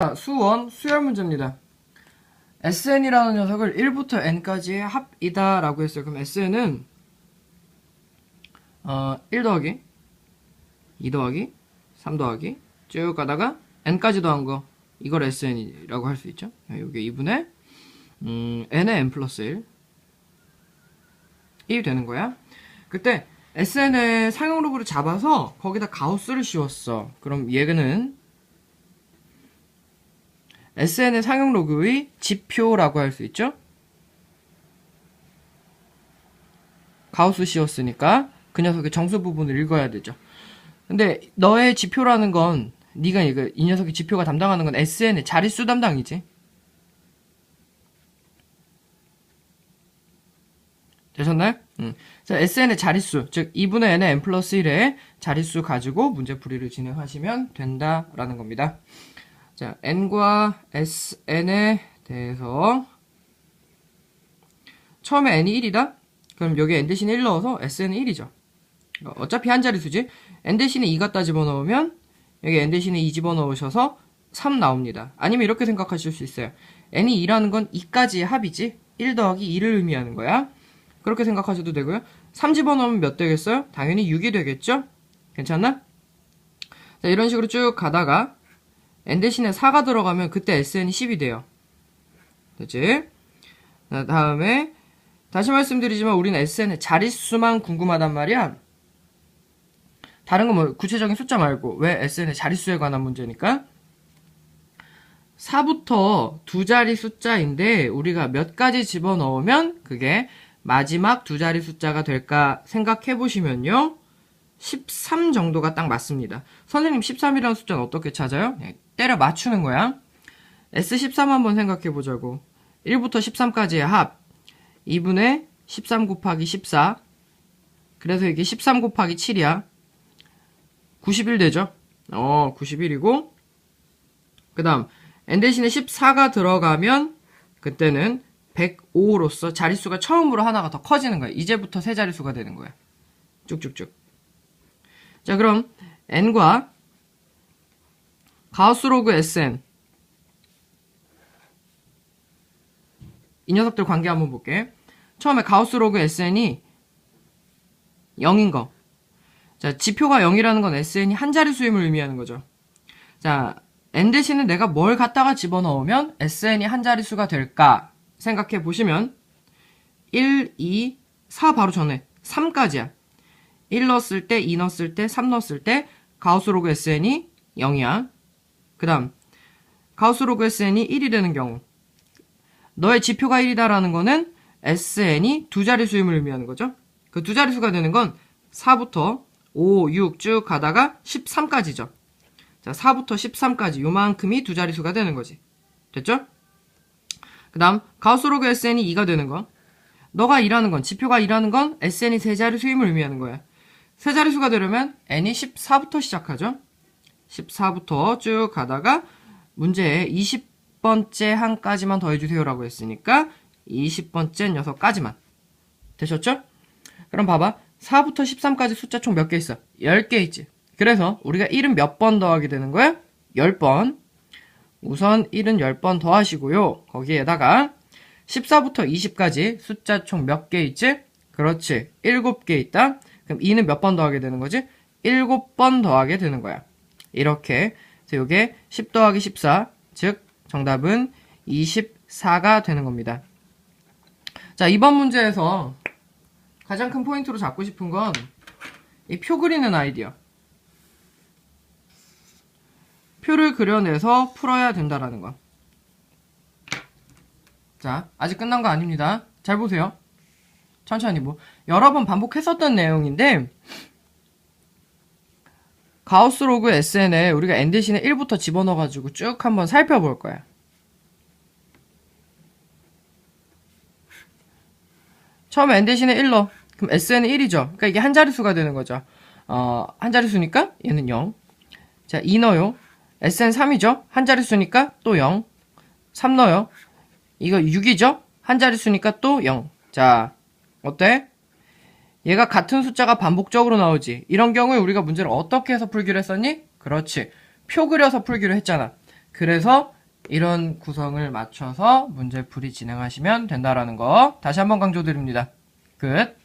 자, 수원 수열 문제입니다. SN이라는 녀석을 1부터 n까지의 합이다 라고 했어요. 그럼 SN은 어, 1 더하기 2 더하기 3 더하기 쭉 가다가 n까지 더한 거 이걸 SN이라고 할 수 있죠. 이게 2분의 음, n의 n 플러스 1 1이 되는 거야. 그때 SN의 상용 로그를 잡아서 거기다 가우스를 씌웠어. 그럼 얘는 SN의 상용 로그의 지표라고 할 수 있죠? 가우스 씌웠으니까 그 녀석의 정수 부분을 읽어야 되죠. 근데 너의 지표라는 건 네가 이거 이 녀석의 지표가 담당하는 건 SN의 자릿수 담당이지. 되셨나요? 음. 자, SN의 자릿수, 즉 2분의 n의 n 플러스 1의 자릿수 가지고 문제풀이를 진행하시면 된다라는 겁니다. 자, n과 sn에 대해서 처음에 n이 1이다? 그럼 여기 n 대신에 1 넣어서 sn은 1이죠. 어차피 한 자릿수지. n 대신에 2 갖다 집어 넣으면 여기 n 대신에 2 집어넣으셔서 3 나옵니다. 아니면 이렇게 생각하실 수 있어요. n이 2라는 건 2까지의 합이지. 1 더하기 2를 의미하는 거야. 그렇게 생각하셔도 되고요. 3 집어넣으면 몇 되겠어요? 당연히 6이 되겠죠? 괜찮나? 자, 이런 식으로 쭉 가다가 n 대신에 4가 들어가면 그때 sn이 10이 돼요. 됐지? 자, 다음에 다시 말씀드리지만 우리는 sn의 자릿수만 궁금하단 말이야. 다른 거뭐 구체적인 숫자 말고 왜 sn의 자릿수에 관한 문제니까 4부터 두 자리 숫자인데 우리가 몇 가지 집어넣으면 그게 마지막 두 자리 숫자가 될까 생각해 보시면요. 13 정도가 딱 맞습니다. 선생님 13이라는 숫자는 어떻게 찾아요? 네, 때려 맞추는 거야. S13 한번 생각해 보자고. 1부터 13까지의 합. 2분의 13 곱하기 14. 그래서 이게 13 곱하기 7이야. 91 되죠? 어, 91이고. 그 다음, n 대신에 14가 들어가면, 그때는 105로서 자릿수가 처음으로 하나가 더 커지는 거야. 이제부터 세 자릿수가 되는 거야. 쭉쭉쭉. 자, 그럼, n과 가우스 로그 sn. 이 녀석들 관계 한번 볼게. 처음에 가우스 로그 sn이 0인 거. 자, 지표가 0이라는 건 sn이 한 자릿수임을 의미하는 거죠. 자, n 대신에 내가 뭘 갖다가 집어넣으면 sn이 한 자릿수가 될까 생각해 보시면 1, 2, 4 바로 전에 3까지야. 1 넣었을 때, 2 넣었을 때, 3 넣었을 때 가우스 로그 sn이 0이야. 그 다음 가우스 로그 sn이 1이 되는 경우 너의 지표가 1이다라는 거는 sn이 두 자릿수임을 의미하는 거죠. 그 두 자릿수가 되는 건 4부터 5, 6 쭉 가다가 13까지죠. 자, 4부터 13까지 요만큼이 두 자릿수가 되는 거지. 됐죠? 그 다음 가우스 로그 sn이 2가 되는 거 너가 일하는 건 지표가 일하는 건 sn이 세 자릿수임을 의미하는 거야. 세 자릿수가 되려면 n이 14부터 시작하죠. 14부터 쭉 가다가 문제에 20번째 한까지만 더해주세요라고 했으니까 20번째 녀석까지만 되셨죠? 그럼 봐봐 4부터 13까지 숫자 총 몇 개 있어? 10개 있지 그래서 우리가 1은 몇 번 더하게 되는 거야? 10번 우선 1은 10번 더하시고요 거기에다가 14부터 20까지 숫자 총 몇 개 있지? 그렇지 7개 있다 그럼 2는 몇 번 더하게 되는 거지? 7번 더하게 되는 거야 이렇게 이게 10 더하기 14, 즉 정답은 24가 되는 겁니다. 자, 이번 문제에서 가장 큰 포인트로 잡고 싶은 건 이 표 그리는 아이디어. 표를 그려내서 풀어야 된다라는 거. 자, 아직 끝난 거 아닙니다. 잘 보세요. 천천히 뭐 여러 번 반복했었던 내용인데 가우스 로그 SN에 우리가 n 대신에 1부터 집어넣어가지고 쭉 한번 살펴볼 거야. 처음에 n 대신에 1 넣어. 그럼 SN은 1이죠. 그러니까 이게 한 자릿수가 되는 거죠. 어, 한 자릿수니까 얘는 0. 자, 2 넣어요. SN 3이죠. 한 자릿수니까 또 0. 3 넣어요. 이거 6이죠. 한 자릿수니까 또 0. 자, 어때? 얘가 같은 숫자가 반복적으로 나오지. 이런 경우에 우리가 문제를 어떻게 해서 풀기로 했었니? 그렇지. 표 그려서 풀기로 했잖아. 그래서 이런 구성을 맞춰서 문제풀이 진행하시면 된다라는 거 다시 한번 강조드립니다. 끝.